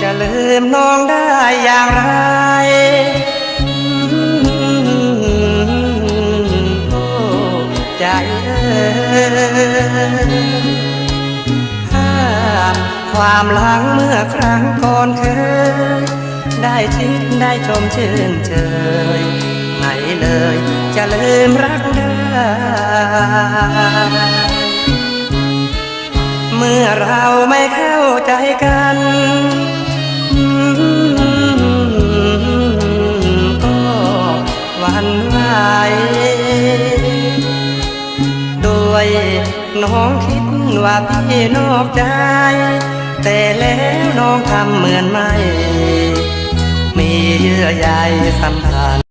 จะลืมน้องได้อย่างไรโอ้ใจเอ่ยห้ามความหลังเมื่อครั้งก่อนเคย ได้ชิดได้ชมชื่นเชยไหนเลยจะลืมรักได้เมื่อเราไม่เข้าใจกัน ยน้องคิดว่าพี่นอกใจ แต่แล้วน้องทำเหมือนไม่ มีเยื่อใยสัมพันธ์